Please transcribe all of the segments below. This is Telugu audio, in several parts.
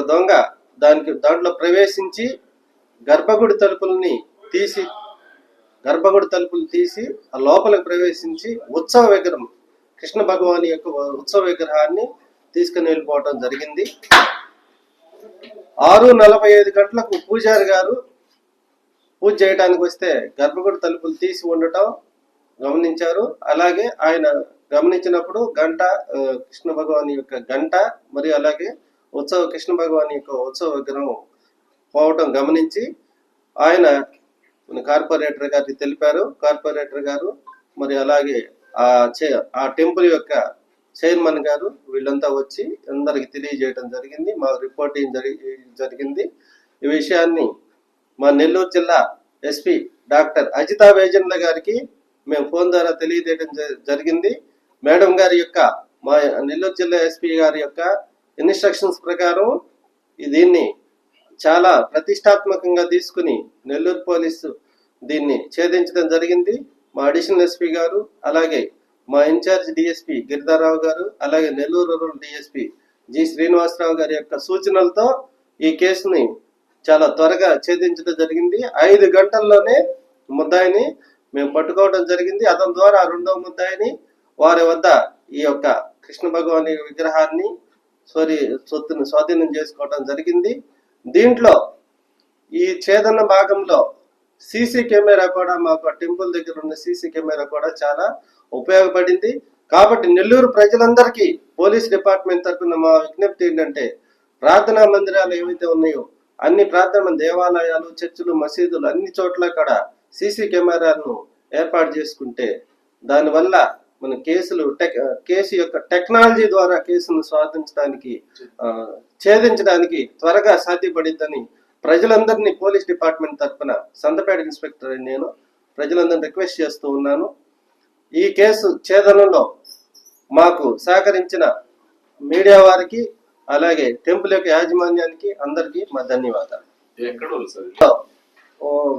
ఒక దొంగ దానికి దాంట్లో ప్రవేశించి గర్భగుడి తలుపుల్ని తీసి గర్భగుడి తలుపులు తీసి ఆ లోపలికి ప్రవేశించి ఉత్సవ విగ్రహం కృష్ణ భగవాన్ యొక్క ఉత్సవ విగ్రహాన్ని తీసుకుని వెళ్ళిపోవడం జరిగింది. ఆరు నలభై ఐదు గంటలకు పూజారి గారు పూజ చేయడానికి వస్తే గర్భగుడి తలుపులు తీసి ఉండటం గమనించారు. అలాగే ఆయన గమనించినప్పుడు గంట కృష్ణ భగవాన్ యొక్క గంట మరియు అలాగే ఉత్సవ కృష్ణ భగవాన్ యొక్క ఉత్సవ విగ్రహం పోవటం గమనించి ఆయన కార్పొరేటర్ గారికి తెలిపారు. కార్పొరేటర్ గారు మరి అలాగే ఆ చే ఆ టెంపుల్ యొక్క చైర్మన్ గారు వీళ్ళంతా వచ్చి అందరికి తెలియజేయడం జరిగింది. మా రిపోర్టింగ్ జరిగి జరిగింది. ఈ విషయాన్ని మా నెల్లూరు జిల్లా ఎస్పీ డాక్టర్ అజితా వేజన్ల గారికి మేము ఫోన్ ద్వారా తెలియజేయడం జ- జరిగింది. మేడం గారి యొక్క మా నెల్లూరు జిల్లా ఎస్పీ గారి యొక్క ఇన్స్ట్రక్షన్స్ ప్రకారం దీన్ని చాలా ప్రతిష్టాత్మకంగా తీసుకుని నెల్లూరు పోలీసు దీన్ని ఛేదించడం జరిగింది. మా అడిషనల్ ఎస్పీ గారు అలాగే మా ఇన్ఛార్జ్ డిఎస్పి గిరిధారావు గారు అలాగే Nellore rural DSP G Srinivasa Rao గారి యొక్క సూచనలతో ఈ కేసుని చాలా త్వరగా ఛేదించడం జరిగింది. ఐదు గంటల్లోనే ముద్దాయిని మేము పట్టుకోవడం జరిగింది. అతని ద్వారా రెండవ ముద్దాయిని వారి వద్ద ఈ యొక్క కృష్ణ భగవాన్ విగ్రహాన్ని సారీ సొత్తును స్వాధీనం చేసుకోవడం జరిగింది. దీంట్లో ఈ ఛేదన భాగంలో సీసీ కెమెరా కూడా మాకు టెంపుల్ దగ్గర ఉన్న సీసీ కెమెరా కూడా చాలా ఉపయోగపడింది. కాబట్టి నెల్లూరు ప్రజలందరికీ పోలీస్ డిపార్ట్మెంట్ తరఫున మా విజ్ఞప్తి ఏంటంటే ప్రార్థనా మందిరాలు ఏవైతే ఉన్నాయో అన్ని ప్రార్థన దేవాలయాలు చర్చిలు మసీదులు అన్ని చోట్ల కూడా సీసీ కెమెరాలను ఏర్పాటు చేసుకుంటే దానివల్ల మన కేసులు టెక్ కేసు యొక్క టెక్నాలజీ ద్వారా కేసును స్వాధించడానికి ఛేదించడానికి త్వరగా సాధ్యపడిద్దని ప్రజలందరినీ పోలీస్ డిపార్ట్మెంట్ తరఫున సంతపేట ఇన్స్పెక్టర్ నేను ప్రజలందరినీ రిక్వెస్ట్ చేస్తూ ఉన్నాను. ఈ కేసు ఛేదనలో మాకు సహకరించిన మీడియా వారికి అలాగే టెంపుల్ యొక్క యాజమాన్యానికి అందరికీ మా ధన్యవాదాలు.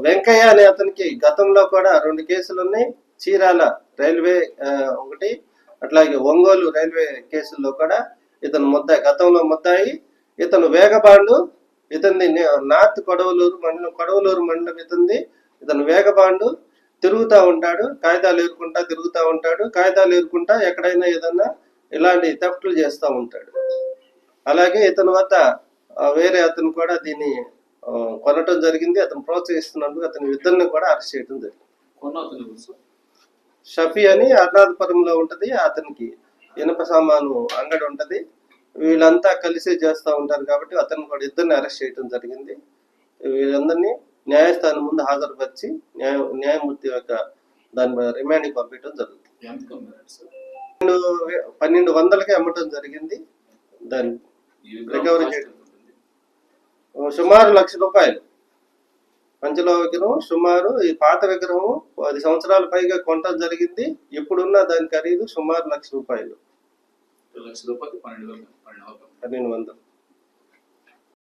వెంకయ్య అనే అతనికి గతంలో కూడా రెండు కేసులు ఉన్నాయి చీరాల రైల్వే ఒకటి అట్లాగే ఒంగోలు రైల్వే కేసుల్లో కూడా ఇతను ముద్దాయి గతంలో ముద్దాయి. ఇతను వేగబాండు ఇతన్ని నార్త్ కొడవలూరు మండలం కొడవలూరు మండలం ఇతంది ఇతను వేగబాండు తిరుగుతూ ఉంటాడు కాగితాలు ఏరుకుంటా తిరుగుతూ ఉంటాడు. కాగితాలు ఏరుకుంటా ఎక్కడైనా ఏదన్నా ఇలాంటి థెఫ్ట్లు చేస్తూ ఉంటాడు. అలాగే ఇతని వద్ద వేరే అతను కూడా దీన్ని కొనటం జరిగింది. అతను ప్రోత్సహిస్తున్నందుకు అతని ఇద్దరిని కూడా అరెస్ట్ చేయడం జరిగింది. షఫీ అని అరుణాధపురంలో ఉంటది అతనికి ఇనుప సామాను అంగడి ఉంటది. వీళ్ళంతా కలిసే చేస్తూ ఉంటారు కాబట్టి అతను కూడా ఇద్దరిని అరెస్ట్ చేయడం జరిగింది. వీళ్ళందరినీ న్యాయస్థానం ముందు హాజరుపరిచి న్యాయ న్యాయమూర్తి యొక్క దాని రిమాండ్కి పంపించడం జరుగుతుంది. పన్నెండు వందలకి అమ్మటం జరిగింది. దాన్ని రికవరీ చేయడం. సుమారు లక్ష రూపాయలు. పంచలో విగ్రహం సుమారు ఈ పాత విగ్రహం పది సంవత్సరాల పైగా కొనటం జరిగింది. ఇప్పుడున్న దాని ఖరీదు సుమారు లక్ష రూపాయలు. లక్ష రూపాయలు పన్నెండు వందలు.